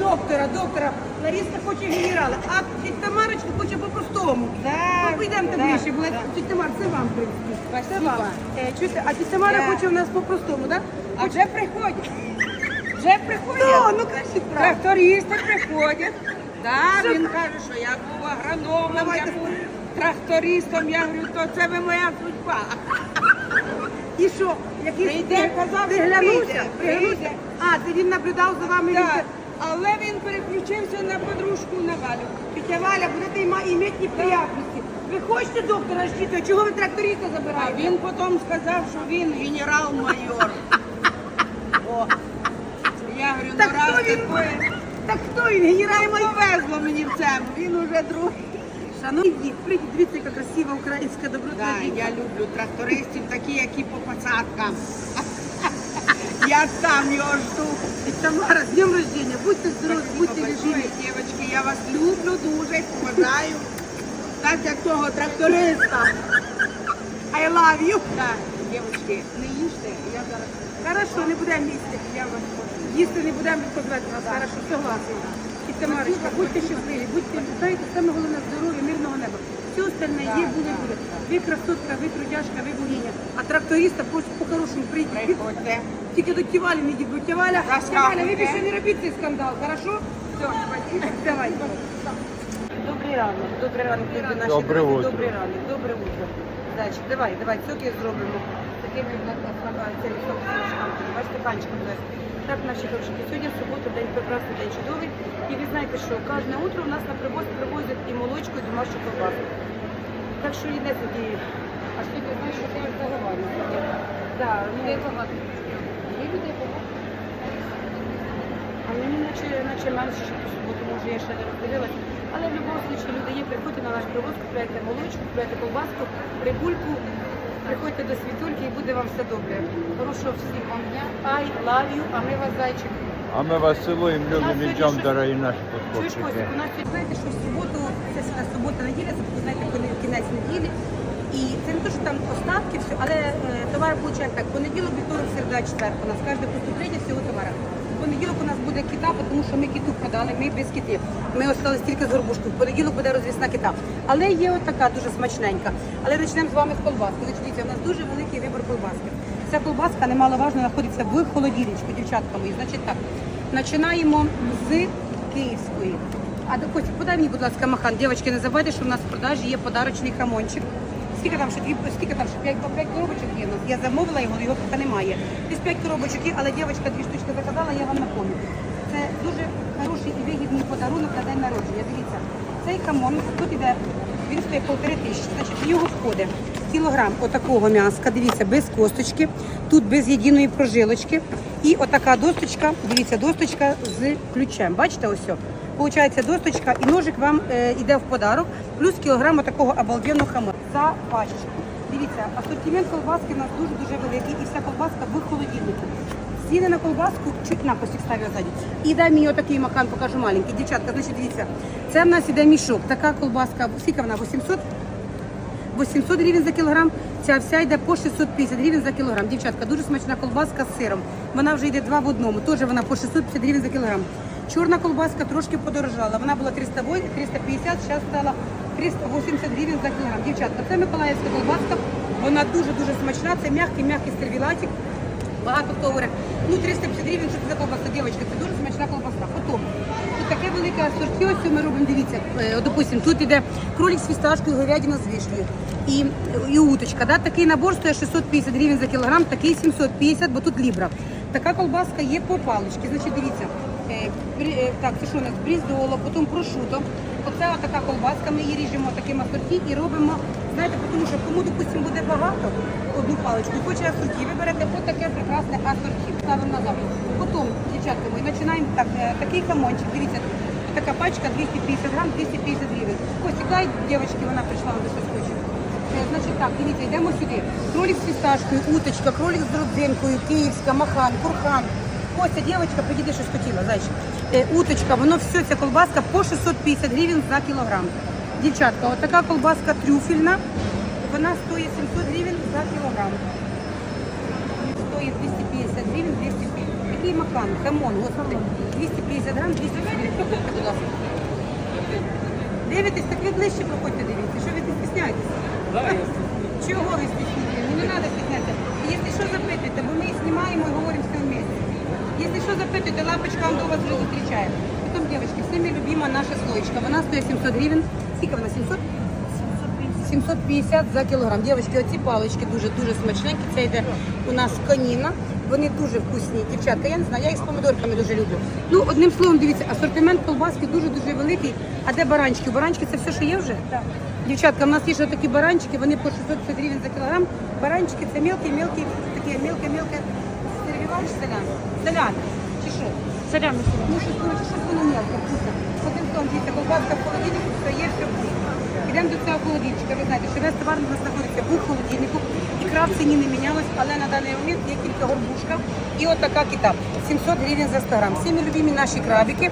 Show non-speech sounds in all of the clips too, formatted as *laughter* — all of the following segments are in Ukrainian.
доктора, доктора. Лариса хоче генерала, а тітя Тамарочка хоче по-простому. Да, Ну, Підемо да, ближче, бо да. тітя Тамар, це вам принципі. Це вам. Е, чуєте, а тітя Тамара Я- хоче у нас по-простому, так? А вже приходять. Вже приходять. Да, ну кажіть правду. Трактористи приходять. Да, він каже, що я був агрономом, Давайте. я був трактористом. Я говорю, то це ви моя судьба. І що? Який Прийде, казав, приглянувся? прийде. А, це він наблюдав за вами. Так. Але він переключився на подружку на Валю. Тетя Валя, будете ма- иметь неприятности. Ви хочете доктора ждите, чого ви тракториста А забираєте? він потім сказав, що він генерал-майор. О. Я говорю, Так ну раз хто він? такое. Так хто він, генерал-майор? Повезло мені в цьому, він уже другий. Шановні, прийдіть, дивіться, яка красива українська доброта. Да, я люблю трактористів, такі, які по посадкам. Я там його жду. І Тамара, з днем рождения, будьте здорові, будьте любимі. девочки, я вас люблю дуже, поважаю. Так як того тракториста. I love you. Так, девочки, не їжте, я зараз. Хорошо, не будемо їсти. Я вас Їсти не будемо відповідати вас. Хорошо, согласна. І Тамарочка, будьте щасливі, будьте, знаєте, саме головне здоров'я, мирного неба. Все остальне є, буде, буде. Ви красотка, ви трудяшка, ви богиня. А тракториста просто по-хорошому прийти. приходьте. Тільки до Тівалі не йдіть, бо Тіваля, Тіваля, ви більше не робіть цей скандал, хорошо? Все, давай. Добрий ранок, добрий ранок, любі наші друзі, утро. добрий ранок, добре утро. Значить, давай, давай, цоки зробимо. Такими в нас Бачите, панчиком у нас. Так, наші хороші. Сьогодні субота, день прекрасний, день чудовий. І ви знаєте, що кожне утро у нас на привоз привозять і молочку, і домашню ковбасу. Так що йде тоді. А сьогодні, знаєш, що ти як заговарюєш? Так, ну, є багато. Є людей багато. А мені наче, наче менше, що по суботу, може, я ще не роздивилась. Але в будь-якому випадку люди є, приходьте на наш привоз, купляйте молочку, купляйте колбаску, рибульку, приходьте до світульки і буде вам все добре. Хорошого всім вам дня. I love you, а ми вас зайчик. А ми вас цілуємо, любимо, сьогодні йдемо, дорогі наші Чуєш, Костя, підписчики. у нас знаєте, що в суботу, це ж у нас субота-неділя, це знаєте, коли кінець неділі. І це не те, що там остатки, все, але е, товар виходить так. Понеділок, вівторок, середа, четвер. У нас кожне поступлення всього товара. Понеділок у нас буде кита, тому що ми киту продали, ми без китів. Ми осталися тільки з горбушкою. В понеділок буде розвісна кита. Але є от така дуже смачненька. Але почнемо з вами з колбаски. Значить, дивіться, у нас дуже великий вибір колбаски. Ця колбаска немаловажно знаходиться в холодильничку, дівчатка мої. Значить так, починаємо з київської. А Костя, подай мені, будь ласка, махан. Дівчатки, не забувайте, що в нас в продажі є подарочний хамончик. Скільки там ще дві, скільки там ще п'ять, п'ять коробочок є. Я замовила його, його поки немає. Десь п'ять коробочок є, але дівчинка дві штучки заказала, я вам напомню. Це дуже хороший і вигідний подарунок на день народження. Дивіться, цей хамон тут іде, він стоїть полтори тисячі. Значить, в нього входить кілограм отакого м'яска, дивіться, без косточки, тут без єдиної прожилочки. І отака досточка, дивіться, досточка з ключем. Бачите, ось. Получається досточка і ножик вам е, йде в подарок, плюс кілограм такого обалденного хамона за пачечку. Дивіться, асортимент колбаски у нас дуже-дуже великий і вся колбаска в холодильнику. Ціни на колбаску чуть на косик ставлю ззаді. І дай мені отакий махан, покажу маленький. Дівчатка, значить, дивіться, це в нас іде мішок. Така колбаска, скільки вона? 800? 800 гривень за кілограм. Ця вся йде по 650 гривень за кілограм. Дівчатка, дуже смачна колбаска з сиром. Вона вже йде два в одному. Теж вона по 650 гривень за кілограм. Чорна колбаска трошки подорожала. Вона була 308, 350, зараз стала 380 гривень за кілограм. Дівчатка, це Миколаївська колбаска. Вона дуже-дуже смачна. Це м'який, м'який сервілатик. Багато хто говорить, ну 350 гривень, що це за колбаса, дівчатка, це дуже смачна колбаса. Потім, таке велике асорті, ось ми робимо, дивіться, е, допустим, тут іде кролик з фісташкою, говядина з вишнею і, і уточка. Да? Такий набор стоїть 650 гривень за кілограм, такий 750, бо тут лібра. Така колбаска є по паличці, значить дивіться, е, е, так, це що у нас, бріздоло, потім прошуто. Оце така колбаска, ми її ріжемо таким асорті і робимо, знаєте, тому що кому, допустим, буде багато, одну паличку, хоче асорті, ви берете ось таке прекрасне асорті. Ставимо назад. Потім, дівчатка, ми починаємо так, е, такий хамончик, дивіться, така пачка 250 грам, 250 гривень. Ось дай, дівчатки, вона прийшла, вона щось. Е, Значить так, дивіться, йдемо сюди. Кролик з фісташкою, уточка, кролик з родзинкою, київська, махан, курхан. Костя, дівчинка, підійди, щось хотіла, зайчик. Е, уточка, воно все, ця колбаска по 650 гривень за кілограм. Дівчатка, от така колбаска трюфельна, вона стоїть 700 гривень за кілограм. Стоїть 250 гривень, 250. який макан? Хамон, господи. 250 грам, 250 гривень. Проходьте, будь ласка. Дивитесь, так ви ближче проходьте, дивіться. Що ви не стісняєтесь? Чого ви стісняєтесь? Ну, не треба стіснятися. Якщо що, запитуйте, бо ми їх знімаємо і говоримо все вместе. Якщо що, запитуйте, лапочка до вас вже зустрічає. Потім, дівчатки, всіми любима наша слоєчка. Вона стоїть 700 гривень. Скільки вона? 700? 750 за кілограм. Дівчатки, оці палички дуже-дуже смачненькі. Це йде у нас коніна. Вони дуже вкусні. Дівчатка, я не знаю, я їх з помідорками дуже люблю. Ну, одним словом, дивіться, асортимент колбаски дуже-дуже великий. А де баранчики? Баранчики це все, що є вже? Так. Дівчатка, в нас є ще такі баранчики, вони по 650 гривень за кілограм. Баранчики це мелкі-мелкі, такі мелке-мелке. Сервіваєш селян? Селян. Чи що? Салями. Ну, що не м'якоти кто-то що, що, що, що, що, що, що, що, що, що, вкусно. Йдемо до цього холодильничка. Ви знаєте, що весь товар у нас знаходиться у холодильнику. Ікра в ціні не мінялась, але на даний момент є тільки горбушка і от така кита. 700 гривень за 100 грам. Самі любимі наші крабики.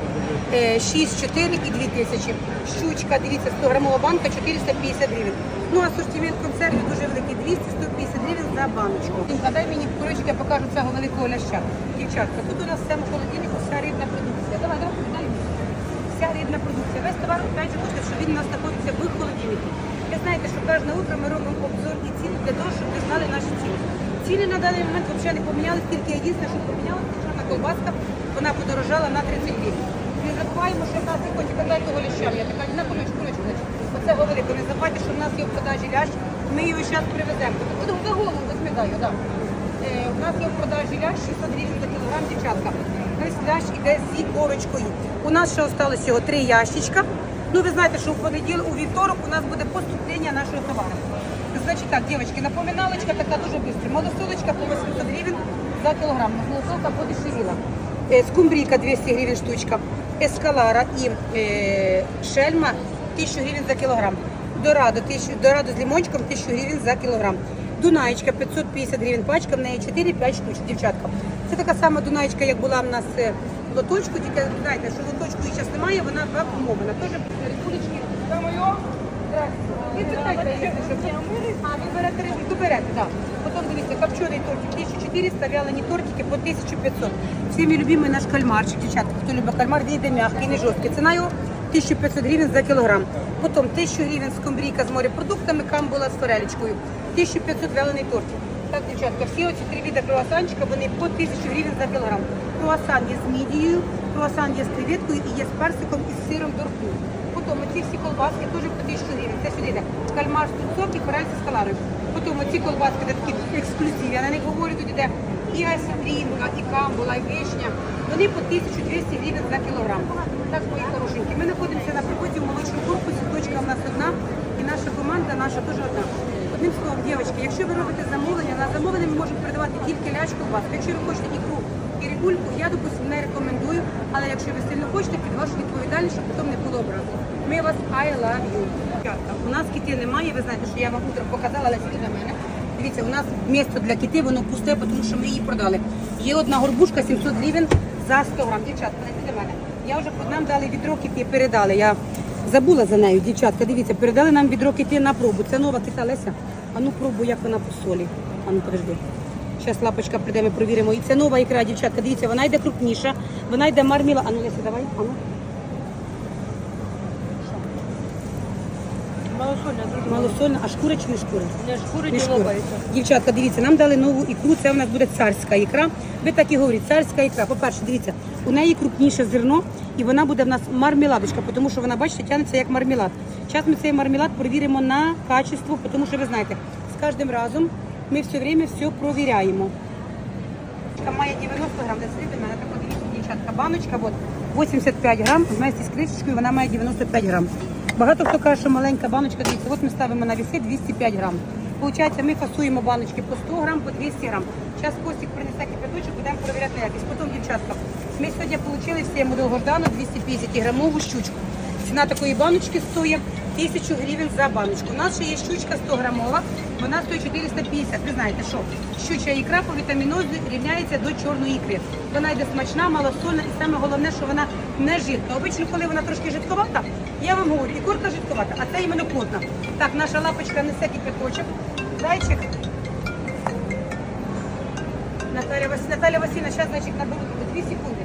е, 6, 4 і 2 тисячі. Щучка, дивіться, 100 грамова банка, 450 гривень. Ну, асортимент консервів дуже великий, 200-150 гривень за баночку. Дай мені курочки, я покажу цього великого ляща. Дівчатка, тут у нас в цьому холодильнику вся рибна продукція. Давай, давай, рибна продукція. Весь товар, опять же, хочете, що він у нас знаходиться в холодильнику. Ви знаєте, що кожне утро ми робимо обзор і ціни для того, щоб ви знали наші ціни. Ціни на даний момент взагалі не помінялись, тільки єдине, що помінялося, це чорна колбаска, вона подорожала на 30 гривень. Не забуваємо, що в нас і хоче того ляща. Я така, на кулич, кулич. Оце велико. Не забувайте, що в нас є в продажі лящ, ми його зараз привеземо. Буду за голову засмідаю, так. Е, У нас є в продажі лящ 600 гривень за кілограм, дівчатка. Весь лящ іде з корочкою. У нас ще осталось всього три ящичка. Ну, ви знаєте, що в понеділок, у вівторок у нас буде поступлення нашого товару. Значить так, дівчатки, напоминалочка така дуже швидко. Малосолочка по 800 гривень за кілограм. Малосолка подешевіла. Е, Скумбрійка 200 гривень штучка. Ескалара і е, шельма 1000 гривень за кілограм. Дорадо, 1000, дорадо з лимончиком 1000 гривень за кілограм. Дунаєчка 550 гривень пачка, в неї 4-5 штучок, дівчатка. Це така сама дунаєчка, як була в нас е, лоточку, тільки знаєте, що лоточку її зараз немає, вона вакуумована. Теж. Здравствуйте. А, ви берете рибу, берете, так. Потім дивіться, копчений тортик 1400, вялені тортики по 1500. Всіми любимий наш кальмарчик, дівчатка, хто любить кальмар, він йде м'який, не жорсткий. Ціна його 1500 гривень за кілограм. Потім 1000 гривень скумбрійка з морепродуктами, камбула з форелечкою. 1500 вялений тортик. Так, дівчатка, всі оці три види круасанчика, вони по 1000 гривень за кілограм. Круасан є з мідією, круасан є з креветкою і є з персиком і з сиром дорку. Потім ці всі колбаски теж по 1000 гривень. Це сюди йде кальмар з тунцом і форельці з каларою. Потім ці колбаски, такі ексклюзивні, я на них говорю, тут йде і асітрінка, і камбула, і вишня. Вони по 1200 гривень за кілограм. Так, мої хорошенькі. Ми знаходимося на приході в молочному корпусі, точка в нас одна, і наша команда наша теж одна. Одним словом, дівчатки, якщо ви робите замовлення, на замовлення ми можемо передавати тільки ляч колбаску. Якщо ви хочете ікру і рибульку, я, допустим, не рекомендую, але якщо ви сильно хочете, під вашу відповідальність, щоб потім не було образу. Ми вас I love you. У нас кіти немає, ви знаєте, що я вам утром показала, але сюди до мене. Дивіться, у нас місце для кити, воно пусте, тому що ми її продали. Є одна горбушка 700 гривень за 100 грам. Дівчатка. Я вже нам дали відро кити, передали. Я забула за нею, дівчатка. Дивіться, передали нам відро кити на пробу. Це нова кита Леся. А ну пробуй, як вона по солі. А ну подожди. Зараз лапочка прийде, ми провіримо. І це нова ікра, дівчатка. Дивіться, вона йде крупніша, вона йде марміла. А ну Леся, давай. А ну. Малосольна, Малосольна, а шкура чи не шкура? Не шкури Не лопається. Дівчатка, дивіться, нам дали нову ікру, це у нас буде царська ікра. Ви так і говорите, царська ікра. По-перше, дивіться, у неї крупніше зерно, і вона буде в нас мармеладочка, тому що вона, бачите, тягнеться як мармелад. Зараз ми цей мармелад перевіримо на качество, тому що ви знаєте, з кожним разом ми все время все провіряємо. Має 90 грам, де сидить у мене так подивіться, дівчатка. Баночка, от 85 грам, вместе з кришечкою вона має 95 грам. Багато хто каже, що маленька баночка, дивіться, от ми ставимо на віси 205 грам. Получається, ми фасуємо баночки по 100 грам, по 200 грам. Зараз Костік принесе кипяточок, будемо перевіряти на якість. Потім, дівчатка, ми сьогодні отримали всі модель Гордану 250 грамову щучку. Ціна такої баночки стоїть 1000 гривень за баночку. У нас ще є щучка 100 грамова, вона стоїть 450. Ви знаєте, що щуча ікра по вітамінозі рівняється до чорної ікри. Вона йде смачна, малосольна і саме головне, що вона не жидка. Обично, коли вона трошки жидковата, я вам говорю, і ікорка жидковата, а це іменно плотна. Так, наша лапочка несе кипяточок. Зайчик. Наталя, Вас... Наталя Васильівна, зараз, значить, наберу. Дві секунди.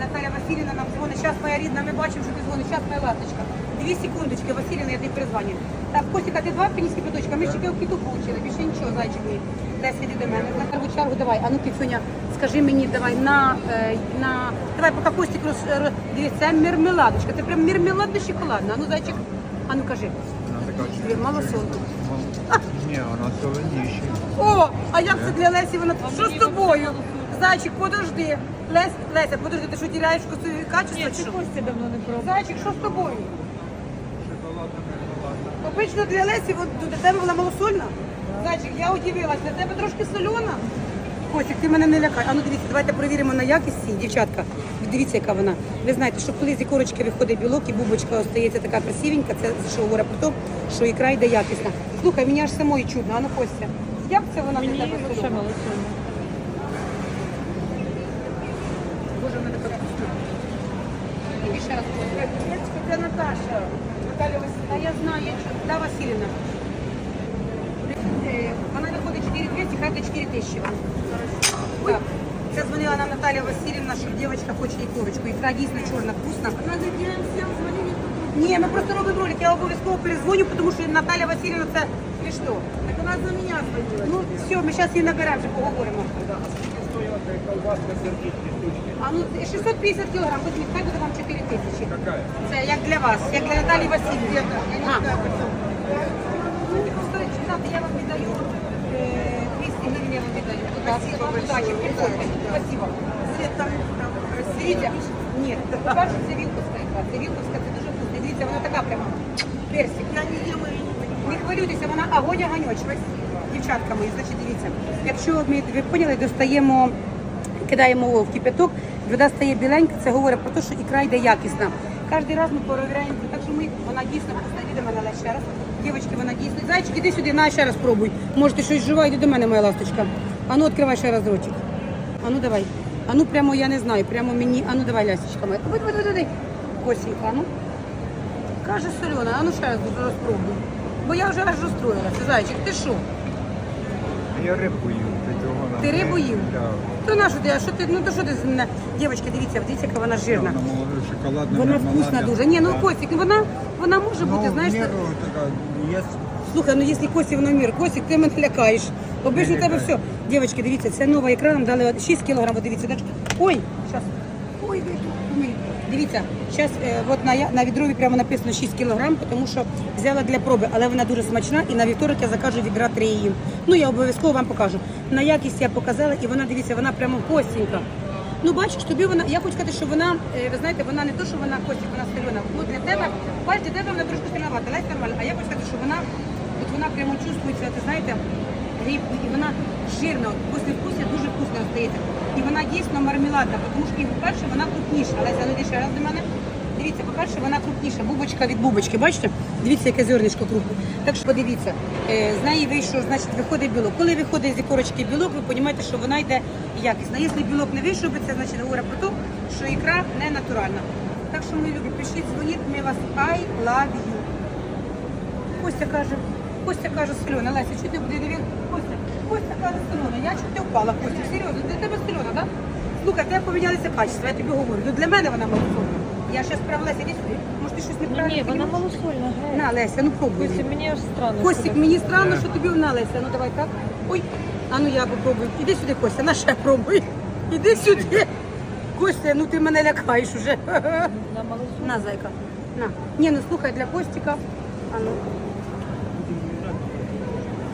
Наталя Васильівна нам дзвонить. Зараз моя рідна, ми бачимо, що ти дзвониш. Зараз моя ласточка. Дві секундочки, Васильівна, я тобі перезвоню. Так, Костіка, ти два пенійські піточка? Ми в кіту получили, більше нічого, зайчик мій. Десь іди до мене. На перву чергу давай. А ну, Кіцюня, скажи мені, давай, на, е, на... Давай, поки Костік роз... Дивись, це мермеладочка. Ти прям мермеладно шоколадна. А ну, зайчик, а ну кажи. Вона така Дві, малосолку. Ні, вона солоніша. О, а як це для Лесі? Вона що з тобою? Зайчик, подожди. Лесь, Леся, подожди, ти що теряєш вкусові качества? чи що? Костя давно не пробував. Зайчик, що з тобою? Обично для Лесі, от для тебе вона малосольна. Зайчик, я удивилась, для тебе трошки сольона. Костик, ти мене не лякай. А ну дивіться, давайте перевіримо на якість цієї, дівчатка. Дивіться, яка вона. Ви знаєте, що коли з ікорочки виходить білок і бубочка остається така красивенька, це що говорить про те, що ікра йде якісна. Слухай, мені аж самої чудно, а ну Костя. Як це вона для тебе? Боже, вона така вкусна. І ще раз. Це Наташа. Наталя Васильівна, я знаю, я чую. Да, Васильівна. Е, Вона виходить 4200, хай до 4000 вам. Так. Це дзвонила нам Наталя Васильівна, що дівчинка хоче ікорочку. Ікра дійсно чорна, вкусна. Ні, ми просто робимо ролик, я обов'язково перезвоню, тому що Наталя Васильівна це ти що? Так вона за мене звонила. Ну все, ми зараз її наберемо, вже поговоримо. А ну 650 кілограм, тут хай буде вам 4 тисячі. Це як для вас, як для Наталії Васильівни. А. Я вам віддаю. е, 200 гривень я вам віддаю. Спасибо, удачі, приходьте. Спасибо. Свет там, там Дивіться, ні, по-перше, це вілковська ікра. Це вілковська, це дуже вкусна. Дивіться, вона така прямо. Персик. Я не їм Не хвилюйтеся, вона огонь огоньоч. Ось, Дівчатка мої, значить, дивіться. Якщо ми, ви поняли, достаємо кидаємо в кипяток, вода стає біленька, це говорить про те, що ікра йде якісна. Кожен раз ми перевіряємо, так що ми, вона дійсно. Іди до мене ще раз. Дівчатки, вона дійсно. Зайчик, іди сюди, на ще раз пробуй. Може, ти щось жива, іди до мене, моя ласточка. А ну, відкривай ще раз ротик. А ну давай. А ну прямо я не знаю, прямо мені. А ну давай, лясочка моя. Будь, будь, будь, будь. Косінька, ану. ну. Каже Сольона, а ну ще раз розпробуй. Бо я вже аж розстроїлася. Зайчик, ти що? Я рибу їм. до цього на Ти рибу їв? Так. То на що ти? А що ти? Ну то що ти з мене? Дівчатки, дивіться, дивіться, яка вона жирна. Вона молода, шоколадна. Вона мармеладна. вкусна дуже. Ні, ну косик, Костік, вона, вона може бути, Ну, знаєш. в це- міру така, є Слухай, ну якщо Костя воно мір, Костік, ти мене лякаєш. Обично Не тебе лякаю. все. Дівчатки, дивіться, це нова ікра, нам дали 6 кілограмів, дивіться. Ой, зараз. Ой, ви ми. Дивіться, зараз е, от на, на відрові прямо написано 6 кілограм, тому що взяла для проби, але вона дуже смачна і на вівторок я закажу відра 3 її. Ну, я обов'язково вам покажу. На якість я показала і вона, дивіться, вона прямо гостенька. Ну, бачиш, тобі вона, я хочу сказати, що вона, е, ви знаєте, вона не то, що вона костік, вона сильна. Ну, для тебе, бачиш, для тебе вона трошки сильновата, лесь нормально. А я хочу сказати, що вона, от вона прямо чувствується, ти знаєте, рибку, і вона жирна, після вкусу дуже вкусно остається. І вона дійсно мармеладна, тому що, по-перше, вона крупніша. Леся, ну ще раз до мене. Дивіться, по-перше, вона крупніша, бубочка від бубочки, бачите? Дивіться, яке зернишко крупне. Так що подивіться, е, з неї вийшов, значить, виходить білок. Коли виходить з ікорочки білок, ви розумієте, що вона йде якісна. Якщо білок не вийшов, це значить говорить про те, що ікра не натуральна. Так що, мої любі, пишіть, дзвоніть, ми вас I love you. Костя каже, Костя каже, Сальона, Леся, чи ти буде довір? Костя, Костя каже, Сальона, я чуть не впала, Костя, серйозно, для тебе Сальона, так? Слухай, тебе помінялися качества, я тобі говорю. Ну для мене вона малосольна. Я зараз справа Леся, іди сюди. Може ти щось Ну неправильно ні, вона малосольна. На, Леся, ну пробуй. Костя, мені аж странно. Костік, що мені странно, що тобі вона Леся. Ну давай так. Ой, а ну я попробую. Іди сюди, Костя, на ще пробуй. Іди сюди. Костя, ну ти мене лякаєш уже. ти малосольна. На, зайка. На. Ні, ну слухай, для Костіка. А ну.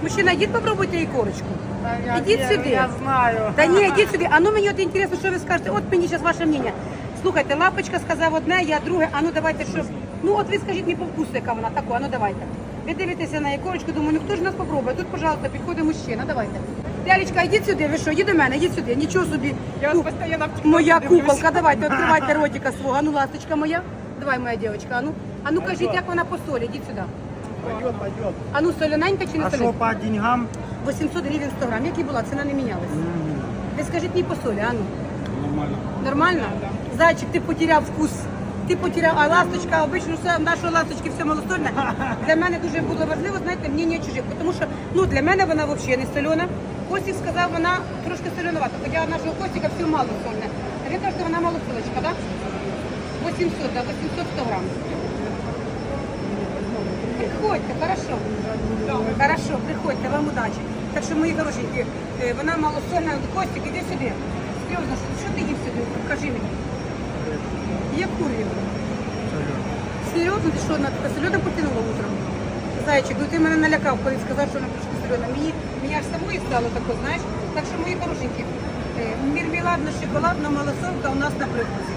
Мужчина, йдіть попробуйте ікорочку. Ідіть сюди. Я знаю. Та ні, йдіть сюди. А ну мені от інтересно, що ви скажете. От мені зараз ваше мнення. Слухайте, лапочка сказав одне, я друге. А ну давайте що. Ну от ви скажіть мені по вкусу, яка вона таку. А ну давайте. Ви дивитеся на ікорочку, думаю, ну хто ж нас попробує? Тут, пожалуйста, підходить мужчина. Давайте. Лялечка, йдіть сюди, ви що, йдіть до мене, йдіть сюди. Нічого собі. Я вас постійно в Моя куколка, давайте, відкривайте ротика свого. А ну, ласточка моя. Давай, моя дівчинка. А ну, а ну кажіть, як вона по солі, йдіть сюди. Пойдет, пойдет. А ну соляненька чи не А что соляненька? по деньгам? 800 гривень 100 грам. Як і була, ціна не мінялась. Ви скажіть мені по солі, а ну. Нормально. Нормально? Зайчик, ти потеряв вкус. Ти потеряв, а ласточка, обично все нашої ласточки все малосольне. *laughs* Для мене дуже було важливо, знаєте, мнення чужих, тому що ну для мене вона взагалі не солена. Костік сказав, вона трошки соленувата, хоча нашого Костіка все мало сольне. А він каже, що вона мало солочка, так? 800, да, 800 100 грам. Приходьте, хорошо. Хорошо, приходьте, вам удачі. Так що, мої хорошенькі, е, вона малосольна, Костік, іди сюди. Серйозно, що, ти їв сюди? Кажи мені. Я курю. Серйозно, ти що, на тебе потянула утром? Зайчик, ну ти мене налякав, коли сказав, що вона трошки сольода. Мені, мені аж самої стало тако, знаєш. Так що, мої хорошенькі, е, мірмеладно-шоколадна малосолка у нас на привозі.